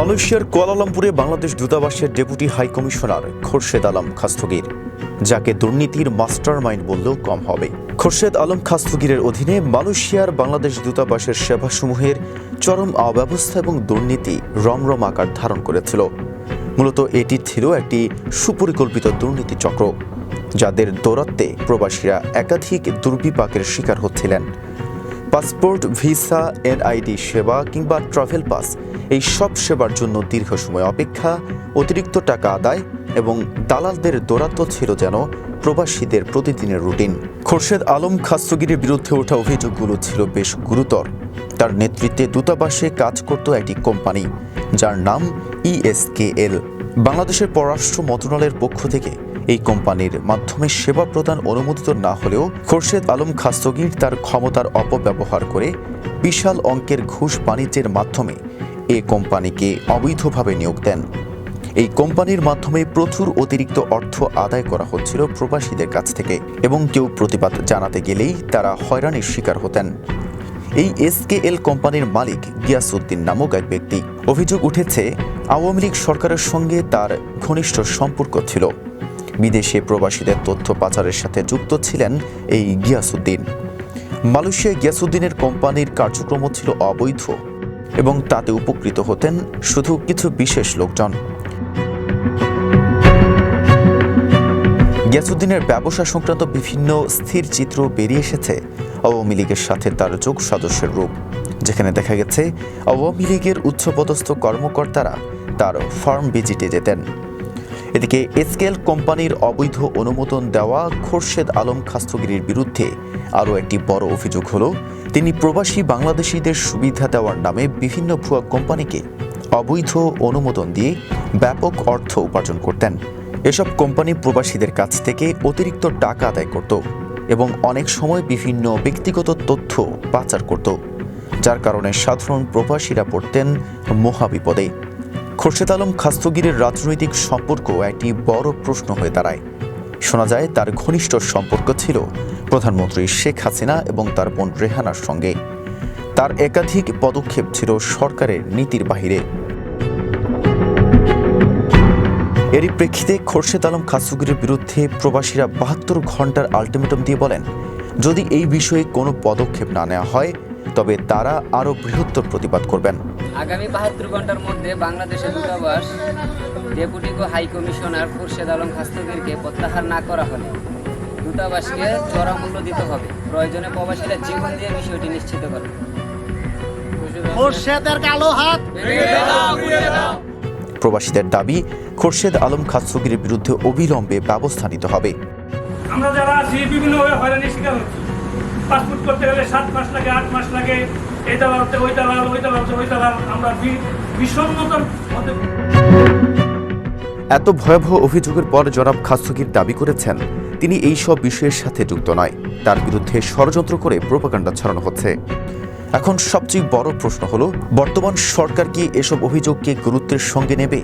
মালয়েশিয়ার কুয়ালালামপুরে বাংলাদেশ দূতাবাসের deputy high commissioner Khorshed Alam Khastagir, যাকে দুর্নীতির মাস্টার মাইন্ড বললেও কম হবে। খোরশেদ আলম খাস্তগিরের অধীনে মালয়েশিয়ার বাংলাদেশ দূতাবাসের সেবাসমূহের চরম অব্যবস্থা এবং দুর্নীতি রমরম আকার ধারণ করেছিল। মূলত এটি ছিল একটি সুপরিকল্পিত দুর্নীতি চক্র, যাদের দৌরাত্বে প্রবাসীরা একাধিক দুর্বিপাকের শিকার হচ্ছিলেন। পাসপোর্ট, ভিসা, এনআইডি সেবা কিংবা ট্রাভেল পাস এই সব সেবার জন্য দীর্ঘ সময় অপেক্ষা, অতিরিক্ত টাকা আদায় এবং দালালদের দৌরাত্ম ছিল যেন প্রবাসীদের প্রতিদিনের রুটিন। খোরশেদ আলম খাস্তগিরের বিরুদ্ধে ওঠা অভিযোগগুলো ছিল বেশ গুরুতর। তার নেতৃত্বে দূতাবাসে কাজ করত একটি কোম্পানি, যার নাম ইএসকেএল বাংলাদেশের পররাষ্ট্র মন্ত্রণালয়ের পক্ষ থেকে এই কোম্পানির মাধ্যমে সেবা প্রদান অনুমোদিত না হলেও খোরশেদ আলম খাস্তগির তার ক্ষমতার অপব্যবহার করে বিশাল অঙ্কের ঘুষ বাণিজ্যের মাধ্যমে এ কোম্পানিকে অবৈধভাবে নিয়োগ দেন। এই কোম্পানির মাধ্যমে প্রচুর অতিরিক্ত অর্থ আদায় করা হচ্ছিল প্রবাসীদের কাছ থেকে এবং কেউ প্রতিবাদ জানাতে গেলেই তারা হয়রানির শিকার হতেন। এই এসকেএল কোম্পানির মালিক গিয়াসউদ্দিন নামক এক ব্যক্তি অভিযোগ উঠেছে, আওয়ামী লীগ সরকারের সঙ্গে তার ঘনিষ্ঠ সম্পর্ক ছিল। বিদেশে প্রবাসীদের তথ্য পাচারের সাথে যুক্ত ছিলেন এই গিয়াসউদ্দিন। মালয়েশিয়ায় গিয়াসউদ্দিনের কোম্পানির কার্যক্রম ছিল অবৈধ। এবং তাতে উপকৃত হতেন শুধু কিছু বিশেষ লোকজন। গিয়াসুদ্দিনের ব্যবসা সংক্রান্ত বিভিন্ন স্থির চিত্র বেরিয়ে এসেছে। আওয়ামী লীগের সাথে তার যোগ সদস্যের রূপ, যেখানে দেখা গেছে আওয়ামী লীগের উচ্চপদস্থ কর্মকর্তারা তার ফার্ম ভিজিটে যেতেন। এদিকে এসকেল কোম্পানির অবৈধ অনুমোদন দেওয়া খোরশেদ আলম খাস্তগিরির বিরুদ্ধে আরও একটি বড় অভিযোগ হল তিনি প্রবাসী বাংলাদেশিদের সুবিধা দেওয়ার নামে বিভিন্ন ভুয়া কোম্পানিকে অবৈধ অনুমোদন দিয়ে ব্যাপক অর্থ উপার্জন করতেন। এসব কোম্পানি প্রবাসীদের কাছ থেকে অতিরিক্ত টাকা আদায় করত এবং অনেক সময় বিভিন্ন ব্যক্তিগত তথ্য পাচার করত, যার কারণে সাধারণ প্রবাসীরা পড়তেন মহাবিপদে। খোরশেদ আলম খাস্তগিরের রাজনৈতিক সম্পর্ক একটি বড় প্রশ্ন হয়ে দাঁড়ায়। শোনা যায়, তার ঘনিষ্ঠ সম্পর্ক ছিল প্রধানমন্ত্রী শেখ হাসিনা এবং তার বোন রেহানার সঙ্গে। তার একাধিক পদক্ষেপ ছিল সরকারের নীতির বাহিরে। এরই প্রেক্ষিতে খোরশেদ আলম খাসুগিরের বিরুদ্ধে প্রবাসীরা বাহাত্তর ঘণ্টার আলটিমেটাম দিয়ে বলেন, যদি এই বিষয়ে কোনো পদক্ষেপ না নেওয়া হয়, তবে তারা আরও বৃহত্তর প্রতিবাদ করবেন। আগামী বাহাত্তর ঘণ্টার মধ্যে বাংলাদেশের দূতাবাস deputy high commissioner Khurshed Alam খাস্তগিরকে প্রত্যাহার না করা হলে দূতাবাসকে চড়া মূল্য দিতে হবে। প্রয়োজনে প্রবাসীরা জীবন দিয়ে বিষয়টি নিশ্চিত করবে খোরশেদের কালো হাত। প্রবাসীদের দাবি খোরশেদ আলম খাসুগিরের বিরুদ্ধে অবিলম্বে ব্যবস্থা নিতে হবে। আমরা যারা আছি বিভিন্নভাবে হয়রানির শিকার হচ্ছি। পাসপোর্ট করতে গেলে সাত মাস লাগে আট মাস লাগে। আমরা মধ্যে এত ভয়াবহ অভিযোগের পর জনাব খাসুগির দাবি করেছেন, তিনি এই সব বিষয়ের সাথে যুক্ত নয়। তার বিরুদ্ধে ষড়যন্ত্র করে প্রোপাগান্ডা ছড়ানো হচ্ছে। এখন সবচেয়ে বড় প্রশ্ন হলো, বর্তমান সরকার কি এসব অভিযোগকে গুরুত্বের সঙ্গে নেবে?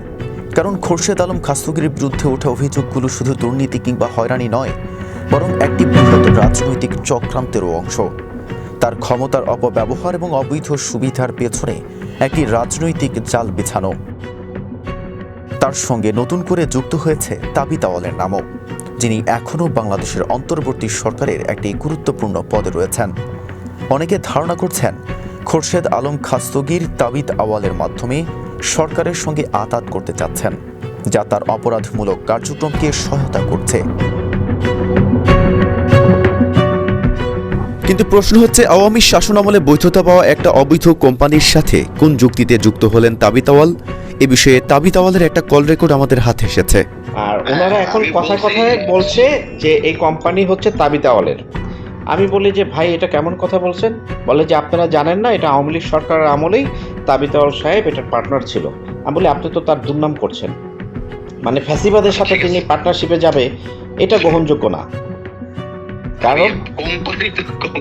কারণ খোরশেদ আলম খাস্তগিরের বিরুদ্ধে ওঠা অভিযোগগুলো শুধু দুর্নীতি কিংবা হয়রানি নয়, বরং একটি বৃহৎ রাজনৈতিক চক্রান্তেরও অংশ। তার ক্ষমতার অপব্যবহার এবং অবৈধ সুবিধার পেছনে একটি রাজনৈতিক জাল বিছানো। তার সঙ্গে নতুন করে যুক্ত হয়েছে তাবিতাওয়ালের নামও, যিনি এখনও বাংলাদেশের অন্তর্বর্তী সরকারের একটি গুরুত্বপূর্ণ পদে রয়েছেন। অনেকে ধারণা করছেন, খোরশেদ আলম খাস্তগির তাবিত আওয়ালের মাধ্যমে সরকারের সঙ্গে আতাত করতে চাচ্ছেন, যা তার অপরাধমূলক কার্যক্রমকে সহায়তা করছে। কিন্তু প্রশ্ন হচ্ছে আওয়ামী শাসনামলে বৈধতা পাওয়া একটা অবৈধ কোম্পানির সাথে কোন যুক্তিতে যুক্ত হলেন তাবিতাওয়াল? এ বিষয়ে তাবিতাওয়ালের একটা কল রেকর্ড আমাদের হাতে এসেছে। আর ওনারা এখন আমি কথায় কথায় বলছে যে এই কোম্পানি হচ্ছে তাবিতাওয়ালের। আমি বলি যে ভাই এটা কেমন কথা বলছেন? বলে যে আপনারা জানেন না এটা আওয়ামী লীগ সরকারের আমলেই তাবিতাওয়াল সাহেব এটার পার্টনার ছিল। আমি বলি আপনি তো তার দুর্নাম করছেন। মানে ফ্যাসিবাদের সাথে তিনি পার্টনারশিপে যাবে এটা গ্রহণযোগ্য না। কারণ কোম্পানি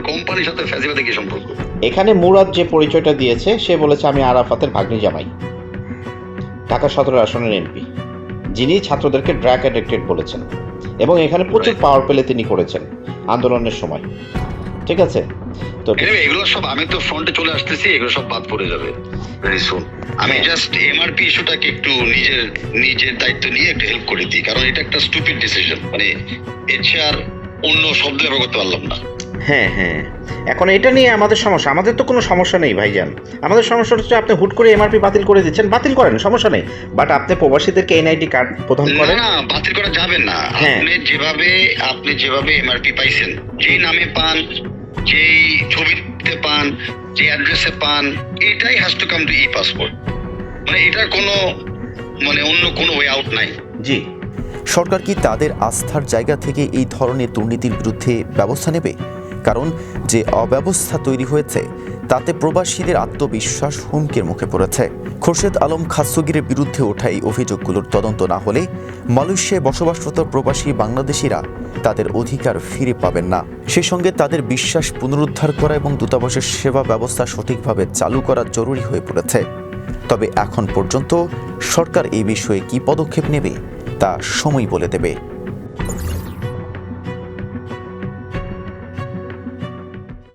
কোম্পানির সাথে ফ্যাসিবাদে কি সম্পর্ক? এখানে মুরাদ যে পরিচয়টা দিয়েছে সে বলেছে আমি আরাফাতের ভাগ্নি জামাই। ঢাকা সতেরো আসনের এমপি যিনি ছাত্রদেরকে ড্রাগ অ্যাডিক্টেড বলেছেন এবং এখানে প্রচুর পাওয়ার পেলে তিনি করেছেন আন্দোলনের সময়। ঠিক আছে? তো এগুলো সব আমি তো ফ্রন্টে চলে আসতেছি এগুলো সব বাদ পড়ে যাবে। আমি। জাস্ট এমআরপি ইস্যুটাকে একটু নিজের নিজের দায়িত্ব নিয়ে একটু হেল্প করে দিই কারণ এটা একটা স্টুপিড ডিসিশন মানে আর অন্য শব্দ ব্যবহার করতে পারলাম না। হ্যাঁ হ্যাঁ। এখন এটা নিয়ে আমাদের সমস্যা। আমাদের তো কোনো সমস্যা নেই ভাইজান। আমাদের সমস্যা হচ্ছে আপনি হুট করে এমআরপি বাতিল করে দিচ্ছেন। বাতিল করেন সমস্যা নেই। বাট আপনি প্রবাসীদেরকে এনআইডি কার্ড প্রদান করেন। না বাতিল করা যাবে না। হ্যাঁ। আপনি যেভাবে আপনি যেভাবে এমআরপি পাইছেন যেই নামে পান যেই ছবিতে পান যে অ্যাড্রেসে পান এটাই has to come to e passport মানে এটার কোনো মানে অন্য কোনো ওয়ে আউট নাই। জি। সরকার কি তাদের আস্থার জায়গা থেকে এই ধরনের দুর্নীতির বিরুদ্ধে ব্যবস্থা নেবে? কারণ যে অব্যবস্থা তৈরি হয়েছে, তাতে প্রবাসীদের আত্মবিশ্বাস হুমকির মুখে পড়েছে। খোরশেদ আলম খাস্তগিরের বিরুদ্ধে ওঠা এই অভিযোগগুলোর তদন্ত না হলে মালয়েশিয়ায় বসবাসরত প্রবাসী বাংলাদেশিরা তাদের অধিকার ফিরে পাবেন না। সে সঙ্গে তাদের বিশ্বাস পুনরুদ্ধার করা এবং দূতাবাসের সেবা ব্যবস্থা সঠিকভাবে চালু করা জরুরি হয়ে পড়েছে। তবে এখন পর্যন্ত সরকার এই বিষয়ে কি পদক্ষেপ নেবে তা সময় বলে দেবে।